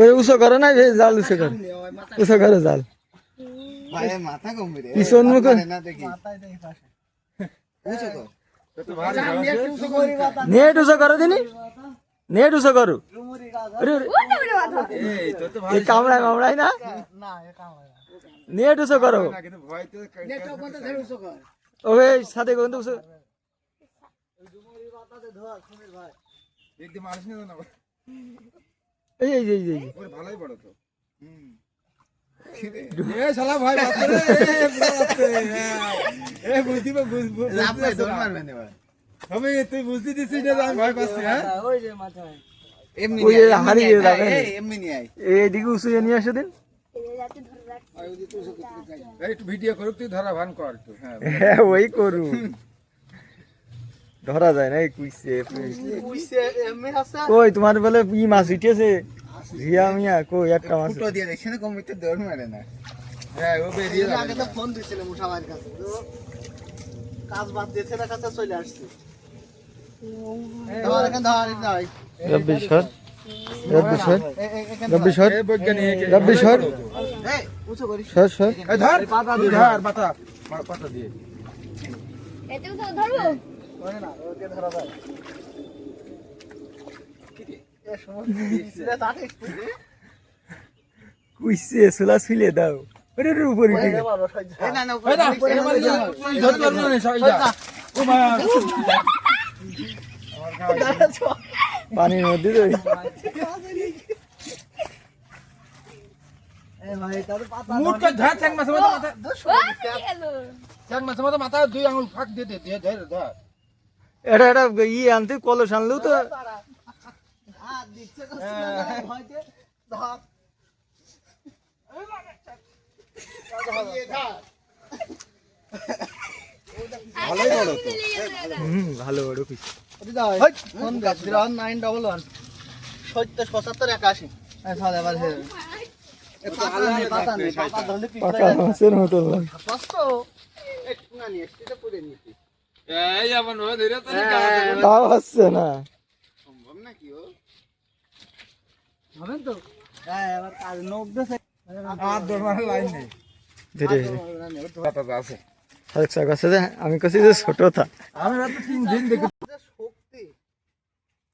ওই উঁচু করো না জাল উঁচু করো উঁচু করো জাল। পিছন মুখে। নেট উঁচু করো দিনি? নেট উঁচু করো কামড়ায় মামড়ায় না? নেট উঁচু করো ওই সাথে কিন্তু উঁচু না। এই এই এই এই। ভালোই বড় তো। শালা ভয় এ বাপরে এ বুঝতি তুই দিছিস না আমি ভয় পাচ্ছি হ্যাঁ? ওই নিয়ে আয়, এমনি নিয়ে যাবে। এমনি নিয়ে আয়। এইদিকে উঁচু নিয়ে আসো দিন। একটু ভিডিও করুক তুই ধরা ভান কর হ্যাঁ। হ্যাঁ ওই করু ধরা যায় না এই কুইসে কই তোমার বলে ই মাছ উঠেছে ঝিয়া মিয়া কই একটা মাছ ফুটো দিয়ে দেখছি না কমিতে দৌড় মারে না। হ্যাঁ ও বেরিয়ে যাবে। আগে তো ফোন দিছিল মুসামার কাছে। কাজ বাদ দিয়ে ছেলের কাছে চলে আসছে। ধর এখানে ধর এখানে ধর। রব্বি সর। রব্বি সর। এ- এ- এখানে রব্বি সর। এ বৈজ্ঞানিক রব্বি সর। এই, উঁচু করিস। সর সর। এই ধর তুই ধর। পাতা। পাতা দিয়ে। এতে তো ধরবো? সুলা সুলে দাও। ওরে উপরে উঠে না না উপরে পানির মধ্যে তো মাথা। দুই আঙুল ফাঁক দিয়ে দে দিয়ে ধর ধর। এটা এটা ই আনতে কলস আনলেও তো ভালোই বড় তো হুম ভালো বড় জিরো নাইন ডবল ওয়ান সত্তর পঁচাত্তর একাশি এবার পাকা মাছের মতো ধরে তো তাও হচ্ছে না। সম্ভব নাকি ও? হবেন তো? হ্যাঁ এবার কাজ দে, আমি কাছে যে ছোট